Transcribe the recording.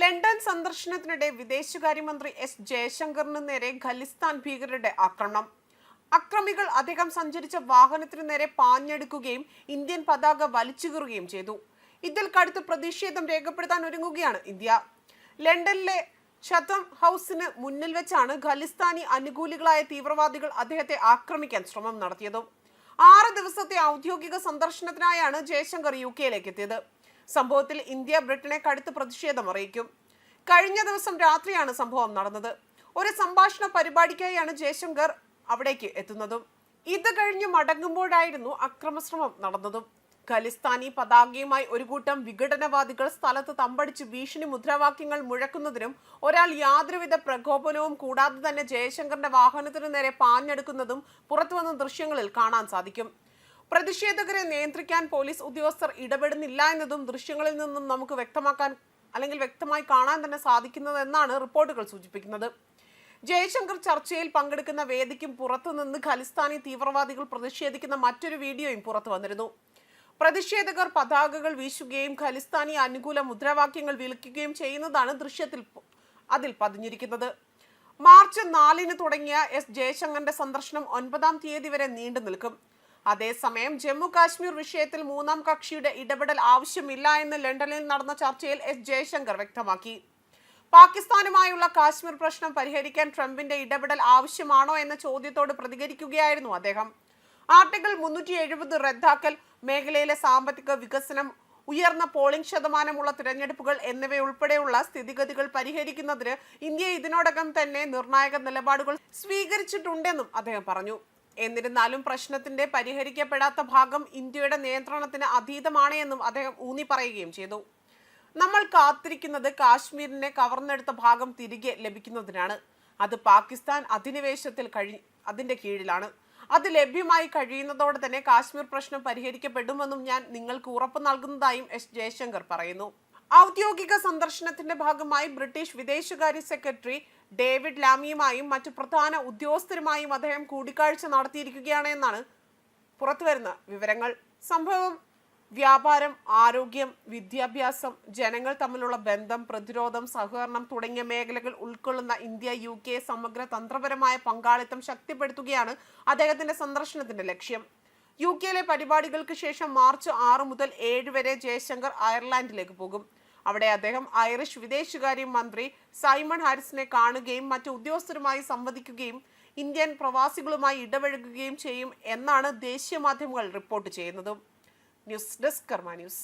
London സന്ദർശനത്തിനിടെ വിദേശകാര്യമന്ത്രി S. ജയശങ്കറിന് നേരെ ഖലിസ്ഥാൻ ഭീകരരുടെ ആക്രമണം. അക്രമികൾ അദ്ദേഹം സഞ്ചരിച്ച വാഹനത്തിനു നേരെ പാഞ്ഞെടുക്കുകയും ഇന്ത്യൻ പതാക വലിച്ചുകീറുകയും ചെയ്തു. ഇതിൽ കടുത്ത പ്രതിഷേധം രേഖപ്പെടുത്താൻ ഒരുങ്ങുകയാണ് ഇന്ത്യ. ലണ്ടനിലെ ഛത്തം ഹൗസിന് മുന്നിൽ വെച്ചാണ് ഖലിസ്ഥാനി അനുകൂലികളായ തീവ്രവാദികൾ അദ്ദേഹത്തെ ആക്രമിക്കാൻ ശ്രമം നടത്തിയത്. ആറ് ദിവസത്തെ ഔദ്യോഗിക സന്ദർശനത്തിനായാണ് ജയശങ്കർ യു കെയിലേക്ക് എത്തിയത്. സംഭവത്തിൽ ഇന്ത്യ ബ്രിട്ടനെ കടുത്ത് പ്രതിഷേധം അറിയിക്കും. കഴിഞ്ഞ ദിവസം രാത്രിയാണ് സംഭവം നടന്നത്. ഒരു സംഭാഷണ പരിപാടിക്കായാണ് ജയശങ്കർ അവിടേക്ക് എത്തുന്നതും. ഇത് കഴിഞ്ഞ് മടങ്ങുമ്പോഴായിരുന്നു അക്രമശ്രമം നടന്നതും. ഖലിസ്ഥാനി പതാകയുമായി ഒരു കൂട്ടം വിഘടനവാദികൾ സ്ഥലത്ത് തമ്പടിച്ച് ഭീഷണി മുദ്രാവാക്യങ്ങൾ മുഴക്കുന്നതിനും ഒരാൾ യാതൊരുവിധ പ്രകോപനവും കൂടാതെ തന്നെ ജയശങ്കറിന്റെ വാഹനത്തിനു നേരെ പാഞ്ഞെടുക്കുന്നതും പുറത്തുവന്ന ദൃശ്യങ്ങളിൽ കാണാൻ സാധിക്കും. പ്രതിഷേധകരെ നിയന്ത്രിക്കാൻ പോലീസ് ഉദ്യോഗസ്ഥർ ഇടപെടുന്നില്ല എന്നതും ദൃശ്യങ്ങളിൽ നിന്നും നമുക്ക് വ്യക്തമാക്കാൻ അല്ലെങ്കിൽ വ്യക്തമായി കാണാൻ തന്നെ സാധിക്കുന്നതെന്നാണ് റിപ്പോർട്ടുകൾ സൂചിപ്പിക്കുന്നത്. ജയശങ്കർ ചർച്ചയിൽ പങ്കെടുക്കുന്ന വേദിക്കും പുറത്തുനിന്ന് ഖലിസ്ഥാനി തീവ്രവാദികൾ പ്രതിഷേധിക്കുന്ന മറ്റൊരു വീഡിയോയും പുറത്തു വന്നിരുന്നു. പ്രതിഷേധകർ പതാകകൾ വീശുകയും ഖലിസ്ഥാനി അനുകൂല മുദ്രാവാക്യങ്ങൾ വിളിക്കുകയും ചെയ്യുന്നതാണ് ദൃശ്യത്തിൽ അതിൽ പതിഞ്ഞിരിക്കുന്നത്. മാർച്ച് നാലിന് തുടങ്ങിയ എസ് ജയശങ്കറിന്റെ സന്ദർശനം ഒൻപതാം തീയതി വരെ നീണ്ടു നിൽക്കും അതേസമയം ജമ്മു കാശ്മീർ വിഷയത്തിൽ മൂന്നാം കക്ഷിയുടെ ഇടപെടൽ ആവശ്യമില്ല എന്ന് ലണ്ടനിൽ നടന്ന ചർച്ചയിൽ എസ് ജയശങ്കർ വ്യക്തമാക്കി. പാകിസ്ഥാനുമായുള്ള കാശ്മീർ പ്രശ്നം പരിഹരിക്കാൻ ട്രംപിന്റെ ഇടപെടൽ ആവശ്യമാണോ എന്ന ചോദ്യത്തോട് പ്രതികരിക്കുകയായിരുന്നു അദ്ദേഹം. ആർട്ടിക്കിൾ മുന്നൂറ്റി എഴുപത് റദ്ദാക്കൽ മേഖലയിലെ സാമ്പത്തിക വികസനം ഉയർന്ന പോളിംഗ് ശതമാനമുള്ള തിരഞ്ഞെടുപ്പുകൾ എന്നിവയുൾപ്പെടെയുള്ള സ്ഥിതിഗതികൾ പരിഹരിക്കുന്നതിന് ഇന്ത്യ ഇതിനോടകം തന്നെ നിർണായക നിലപാടുകൾ സ്വീകരിച്ചിട്ടുണ്ടെന്നും അദ്ദേഹം പറഞ്ഞു. എന്നിരുന്നാലും പ്രശ്നത്തിന്റെ പരിഹരിക്കപ്പെടാത്ത ഭാഗം ഇന്ത്യയുടെ നിയന്ത്രണത്തിന് അതീതമാണ് എന്നും അദ്ദേഹം ഊന്നി പറയുകയും ചെയ്തു. നമ്മൾ കാത്തിരിക്കുന്നത് കാശ്മീരിനെ കവർന്നെടുത്ത ഭാഗം തിരികെ ലഭിക്കുന്നതിനാണ്. അത് പാകിസ്ഥാൻ അധിനിവേശത്തിൽ കഴി അതിന്റെ കീഴിലാണ്. അത് ലഭ്യമായി കഴിയുന്നതോടെ തന്നെ കാശ്മീർ പ്രശ്നം പരിഹരിക്കപ്പെടുമെന്നും ഞാൻ നിങ്ങൾക്ക് ഉറപ്പ് നൽകുന്നതായും എസ് ജയശങ്കർ പറയുന്നു. ഔദ്യോഗിക സന്ദർശനത്തിന്റെ ഭാഗമായി ബ്രിട്ടീഷ് വിദേശകാര്യ സെക്രട്ടറി ഡേവിഡ് ലാമിയുമായും മറ്റു പ്രധാന ഉദ്യോഗസ്ഥരുമായും അദ്ദേഹം കൂടിക്കാഴ്ച നടത്തിയിരിക്കുകയാണ് എന്നാണ് പുറത്തുവരുന്ന വിവരങ്ങൾ. സംഭവം വ്യാപാരം ആരോഗ്യം വിദ്യാഭ്യാസം ജനങ്ങൾ തമ്മിലുള്ള ബന്ധം പ്രതിരോധം സഹകരണം തുടങ്ങിയ മേഖലകൾ ഉൾക്കൊള്ളുന്ന ഇന്ത്യ യു കെ സമഗ്ര തന്ത്രപരമായ പങ്കാളിത്തം ശക്തിപ്പെടുത്തുകയാണ് അദ്ദേഹത്തിന്റെ സന്ദർശനത്തിന്റെ ലക്ഷ്യം. യു കെയിലെ പരിപാടികൾക്ക് ശേഷം മാർച്ച് ആറ് മുതൽ ഏഴ് വരെ ജയശങ്കർ അയർലാൻഡിലേക്ക് പോകും. അവിടെ അദ്ദേഹം ഐറിഷ് വിദേശകാര്യ മന്ത്രി സൈമൺ ഹാരിസിനെ കാണുകയും മറ്റ് ഉദ്യോഗസ്ഥരുമായി സംവദിക്കുകയും ഇന്ത്യൻ പ്രവാസികളുമായി ഇടപഴകുകയും ചെയ്യും എന്നാണ് ദേശീയ മാധ്യമങ്ങൾ റിപ്പോർട്ട് ചെയ്യുന്നത്. News desk Karma news.